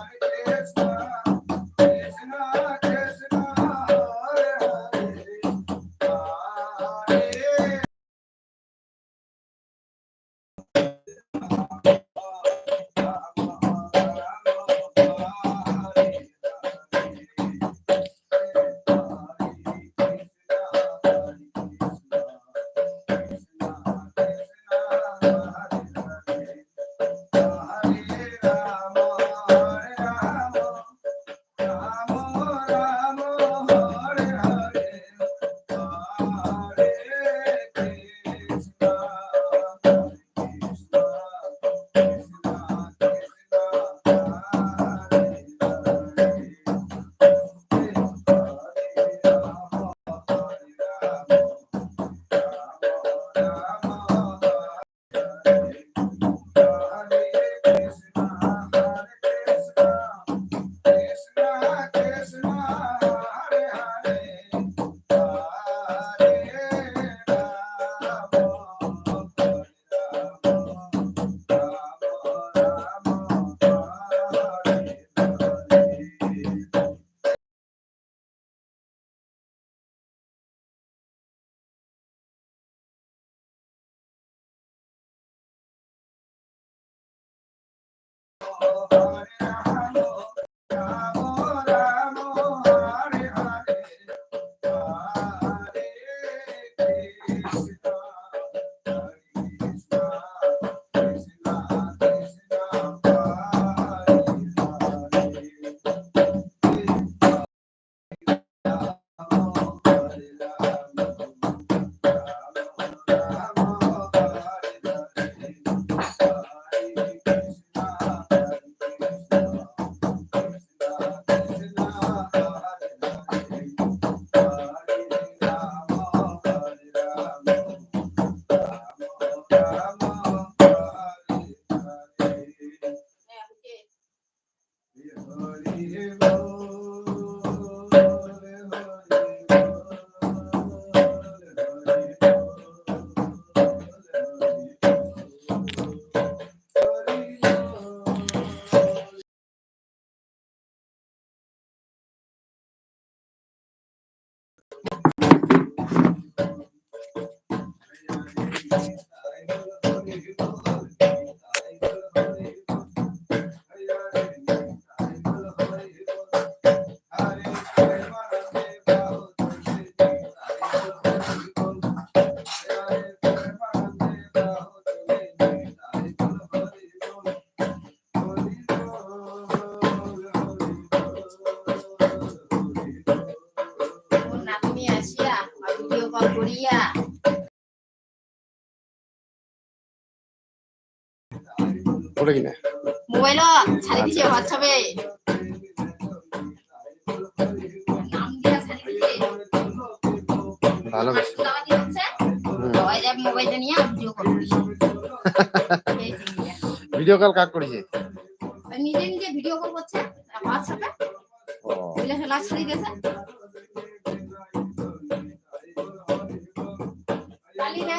Yeah. Oh, Hare ওটা কিনা? ছাড়ি দিছে হোয়াটসঅ্যাপে ভালো মোবাইলটা নিয়ে ভিডিও কল করিছে। ভিডিও কল কাক করেছে? নিজে নিজে ভিডিও কল করছে হোয়াটসঅ্যাপে ও। ছড়ি গেছে। কালি না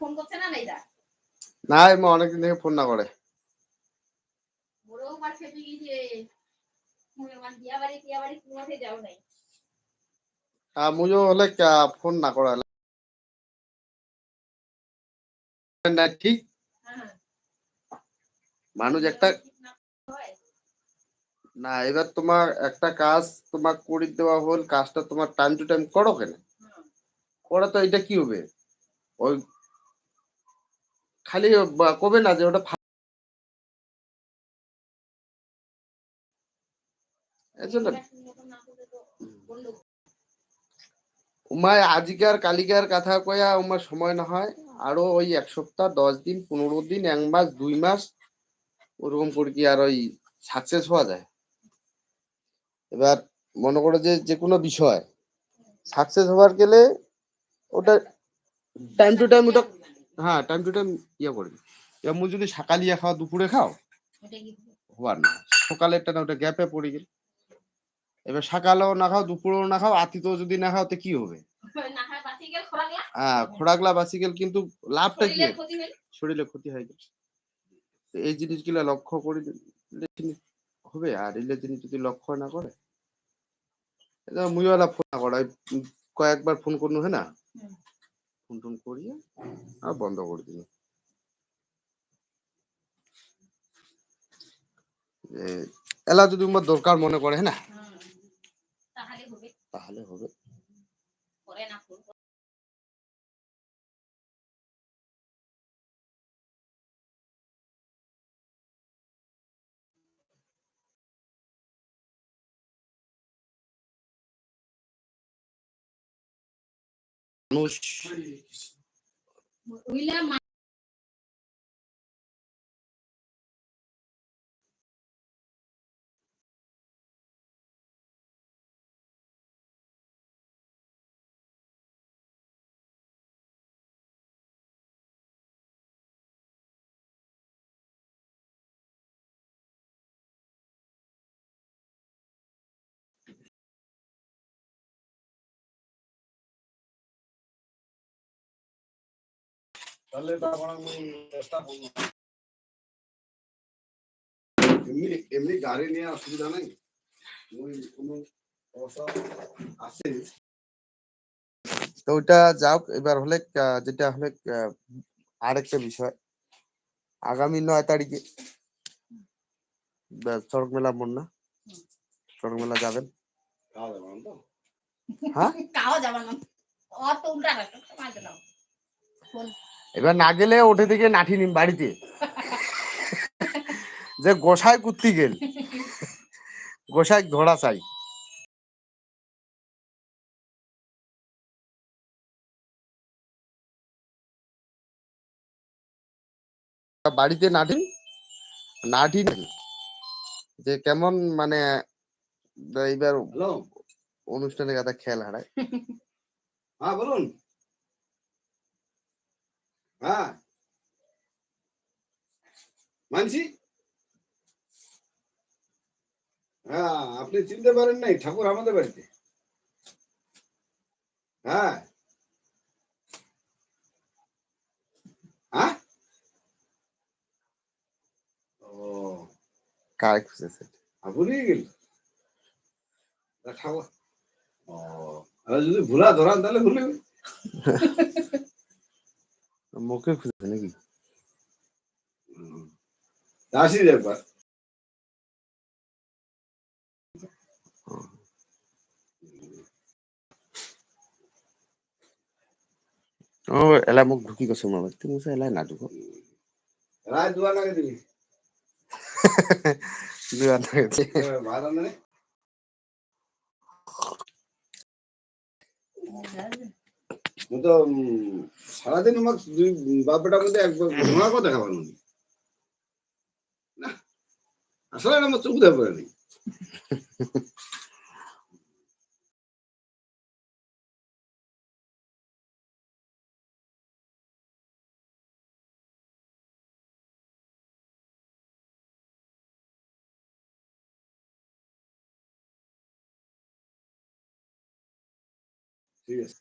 ফোন করছে না নাইদা? না অনেকদিন থেকে ফোন না করে। বড়ও মার খেপে গিয়েছে। মুই বিয়া বাড়ি টিয়া বাড়ি কোনোতে যাও নাই। আর মুজো হলে ফোন না করা না ঠিক? হ্যাঁ। মানুষ একটা না এবার তোমার একটা কাজ তোমার করে দেওয়া হল কাজটা তোমার টাইম টু টাইম করো কেন? করে তো এটা কি হবে? ওই খালি কবে না যে ওটা উমায় আজকের কালিকার কথা কয়া উমার সময় না হয়। আরও ওই এক সপ্তাহ, দশ দিন, পনেরো দিন, এক মাস, দুই মাস ওরকম করে কি আর ওই সাকসেস হওয়া যায়। এবার মনে করো যে যে কোনো বিষয় সাকসেস হওয়ার গেলে ওটা টাইম টু টাইম ওটা হ্যাঁ টাইম টু টাইম ইয়ে করবি এমন যদি সকালিয়া খাও দুপুরে খাও ওটা কি হওয়ার না। সকালেরটা না ওটা গ্যাপে পড়ে গেল। এবার সকালেও না খাও দুপুরেও না খাও আতিতেও যদি না খাও তো কি হবে? না হয় বাঁচি গেল খোরাগলা হ্যাঁ খোরাকলা বাঁচি গেল কিন্তু লাভটা কি? শরীরে ক্ষতি হয়ে গেল। এই জিনিসগুলো লক্ষ্য করে হবে আর এলে জিনিস যদি লক্ষ্য না করে এটা মুইওয়ালা ফোন না করা কয়েকবার ফোন করনু হ্যাঁ না। ফোন টোন করিয়ে আর বন্ধ করে দিল। এলা যদি তোমার দরকার মনে করে হ্যাঁ না? তাহলে হবে। তাহলে হবে। করে না। ফোন মানুষ তাহলে তো আমি চেষ্টা করব এমনি এমনি গাড়ি নিয়ে অসুবিধা নেই। ওই কোনো আছে? তো ওইটা যাওক এবার হলে যেটা হলে আরেকটা বিষয়। আগামী নয় তারিখে চড়ক মেলা মন না? চড়ক মেলা যাবেন? হ্যাঁ? এবার না গেলে ওঠে থেকে নাঠি নিম বাড়িতে। যে গোসাই কুত্তি গেল। গোসাই ধরা চাই। বাড়িতে নাঠি নাঠি নাকি যে কেমন মানে এইবার হ্যালো। অনুষ্ঠানে কথা খেয়াল হারায়। হ্যাঁ বলুন। মানছি? হ্যাঁ আপনি চিনতে পারেন নাই ঠাকুর আমাদের বাড়িতে। হ্যাঁ। হ্যাঁ? কারে খুঁজেছে ভুলে গেল। ঠাকুর ও আর যদি ভুলা ধরান তাহলে ভুলে। মুখে খুঁজেছে নাকি আসি একবার ও এলা মোক ঢুকি গৈছো মই তুমি কৈছা এলাই না ঢুকো রায় লাগে দিবি যোৱা নাই। ভাড়া তো সারাদিন আমার দুই বাপ বেটার মধ্যে একবার ঘোড়ার কথা খাবার মনে না। আসলে আমার চোখ দেখা পড়ে নেই। ঠিক আছে।